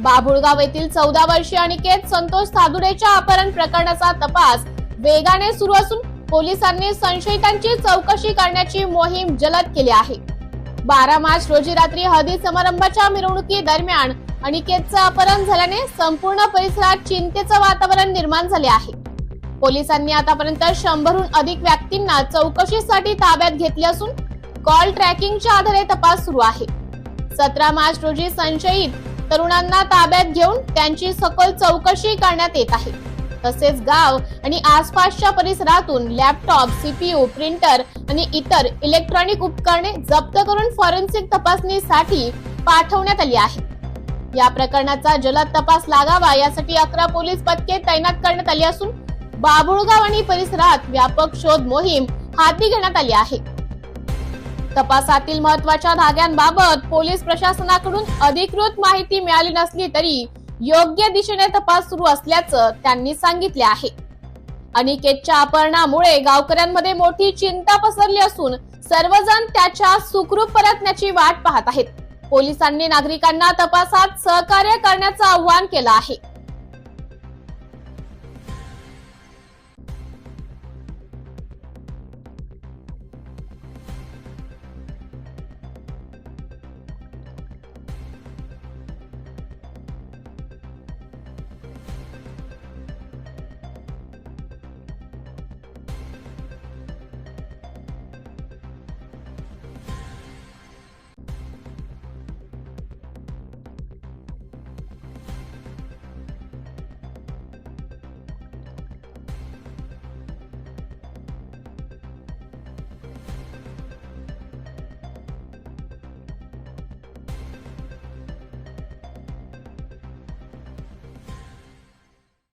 बाभुळगाव येथील चौदा वर्षीय अनिकेत संतोष साधुरेच्या अपहरण प्रकरणाचा तपास वेगाने सुरू असून पोलिसांनी संशयितांची चौकशी करण्याची मोहीम जलद केली आहे. बारा मार्च रोजी रात्री हळदी समारंभाच्या मिरवणुकी दरम्यान अनिकेतचं अपहरण झाल्याने संपूर्ण परिसरात चिंतेचं वातावरण निर्माण झाले आहे. पोलिसांनी आतापर्यंत शंभरहून अधिक व्यक्तींना चौकशीसाठी ताब्यात घेतले असून कॉल ट्रॅकिंगच्या आधारे तपास सुरू आहे. सतरा मार्च रोजी संशयित तरुणांना ताब्यात घेऊन त्यांची सखोल चौकशी करण्यात येत आहे. तसेच गाव आणि आसपासच्या परिसरातून लॅपटॉप सीपीयू प्रिंटर आणि इतर इलेक्ट्रॉनिक उपकरणे जप्त करून फॉरेन्सिक तपासणीसाठी पाठवण्यात आली आहे या प्रकरणाचा जलद तपास लागावा यासाठी अकरा पोलीस पथके तैनात करण्यात आली असून बाभुळगाव आणि परिसरात व्यापक शोध मोहीम हाती घेण्यात आली आहे. तपासातील महत्त्वाच्या धाग्यांबाबत पोलीस प्रशासनाकडून अधिकृत माहिती मिळाली नसली तरी योग्य दिशेने तपास सुरू असल्याचं त्यांनी सांगितले आहे. अनिकेतच्या अपहरणामुळे गावकऱ्यांमध्ये मोठी चिंता पसरली असून सर्वजण त्याच्या सुखरूप परतण्याची वाट पाहत आहेत. पोलिसांनी नागरिकांना तपासात सहकार्य करण्याचं आवाहन केलं आहे.